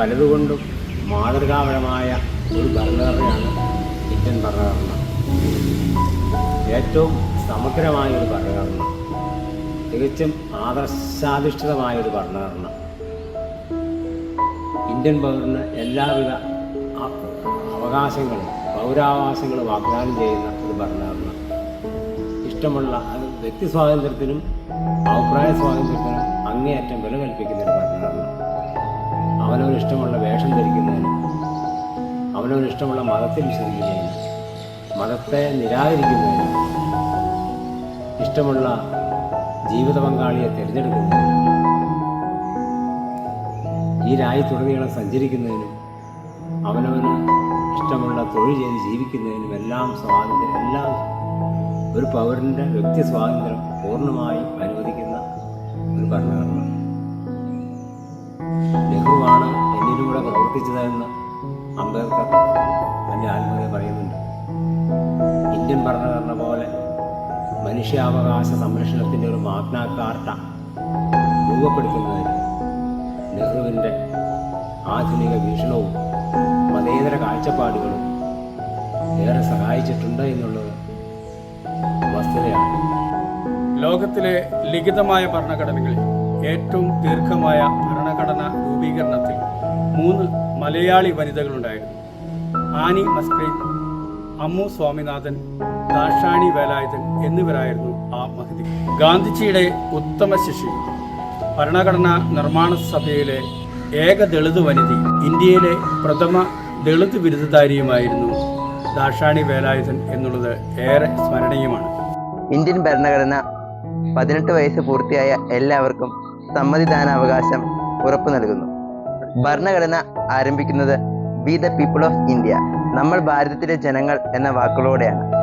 പലതുകൊണ്ടും മാതൃകാപരമായ ഒരു ഭരണഘടനയാണ് ഇന്ത്യൻ ഭരണഘടന. ഏറ്റവും സമഗ്രമായ ഒരു ഭരണഘടന. തികച്ചും ആദർശാധിഷ്ഠിതമായ ഒരു ഭരണഘടന. ഇന്ത്യൻ പൗരന് എല്ലാവിധ അവകാശങ്ങളും പൗരാവകാശങ്ങളും വാഗ്ദാനം ചെയ്യുന്ന ഒരു ഭരണഘടന. ഇഷ്ടമുള്ള അത് വ്യക്തി സ്വാതന്ത്ര്യത്തിനും അഭിപ്രായ സ്വാതന്ത്ര്യത്തിനും അങ്ങേയറ്റം വില കൽപ്പിക്കുന്ന ഒരു ഭരണഘടന. അവനവന് ഇഷ്ടമുള്ള വേഷം ധരിക്കുന്നതിനും അവനവന് ഇഷ്ടമുള്ള മതത്തിൽ വിശ്വസിക്കുന്നതിനും മതത്തെ നിരാകരിക്കുന്നതിനും ഇഷ്ടമുള്ള ജീവിത പങ്കാളിയെ തിരഞ്ഞെടുക്കുന്നതിനും ഈ രാജ്യത്തുടനീളം സഞ്ചരിക്കുന്നതിനും അവനവന് ഇഷ്ടമുള്ള തൊഴിൽ ചെയ്ത് ജീവിക്കുന്നതിനും എല്ലാം സ്വാതന്ത്ര്യം എല്ലാം ഒരു പൗരന്റെ വ്യക്തി സ്വാതന്ത്ര്യം പൂർണമായും അനുവദിക്കുന്ന ഒരു ഭരണഘടന പ്രവർത്തിച്ചതെന്ന് അംബേദ്കർ തന്റെ ആത്മകഥ പറയുന്നുണ്ട്. ഇന്ത്യൻ ഭരണഘടന പോലെ മനുഷ്യാവകാശ സംരക്ഷണത്തിന്റെ ഒരു മാഗ്നാ കാർട്ട രൂപപ്പെടുത്തുന്നതിന് നെഹ്റുവിന്റെ ആധുനിക വീക്ഷണവും മതേതര കാഴ്ചപ്പാടുകളും ഏറെ സഹായിച്ചിട്ടുണ്ട് എന്നുള്ളത് വസ്തുതയാണ്. ലോകത്തിലെ ലിഖിതമായ ഭരണഘടനകളിൽ ഏറ്റവും ദീർഘമായ ഭരണഘടന രൂപീകരണത്തിൽ മൂന്ന് മലയാളി വനിതകളുണ്ടായിരുന്നു. ആനി മസ്ക്രീൻ അമ്മു സ്വാമിനാഥൻ ദാഷാണി വേലായുധൻ എന്നിവരായിരുന്നു ആ മഹതി. ഗാന്ധിജിയുടെ ഉത്തമ ശിഷ്യ. ഭരണഘടനാ നിർമ്മാണ സഭയിലെ ഏക ദളിത് വനിതി ഇന്ത്യയിലെ പ്രഥമ ദളിത് ബിരുദധാരിയുമായിരുന്നു ദാഷാണി വേലായുധൻ എന്നുള്ളത് ഏറെ സ്മരണീയമാണ്. ഇന്ത്യൻ ഭരണഘടന പതിനെട്ട് വയസ്സ് പൂർത്തിയായ എല്ലാവർക്കും സമ്മതിദാനാവകാശം ഉറപ്പു നൽകുന്നു. ഭരണഘടന ആരംഭിക്കുന്നത് we the people of India നമ്മൾ ഭാരതത്തിലെ ജനങ്ങൾ എന്ന വാക്കുകളോടെയാണ്.